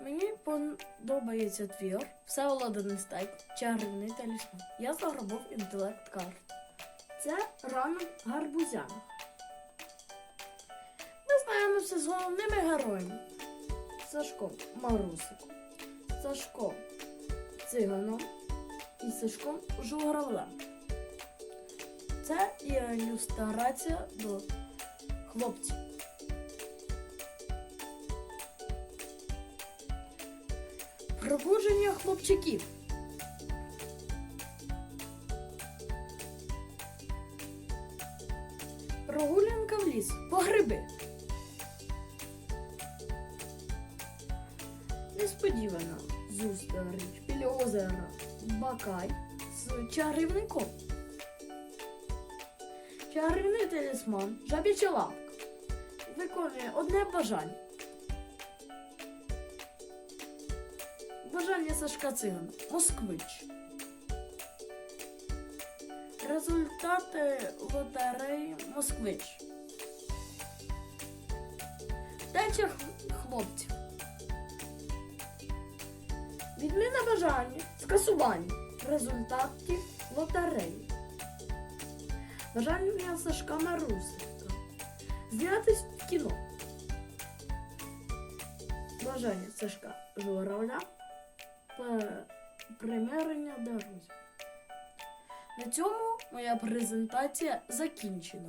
Мені подобається твір Всеволода Нестайк, чарівний талісман. Я заграбив інтелект карт. Це ранок гарбузян. Ми знаємося з головними героями. Сашком Марусиком, Сашком Циганом і Сашком Журавлем. Це є ілюстрація до хлопців. Пробудження хлопчиків. Прогулянка в ліс по гриби. Несподівано зустріч біля озера Бакай з чарівником. Чарівний талісман жабіча лапка виконує одне бажання. Бажання Сашка Цигана. Москвич. Результати лотереї Москвич. Втеча х- хлопців. Відміна бажання. Скасування результатів лотереї. Бажання Сашка Марусика. Знятись в кіно. Бажання Сашка Журавля. Пе- Примирення дорозі. На цьому моя презентація закінчена.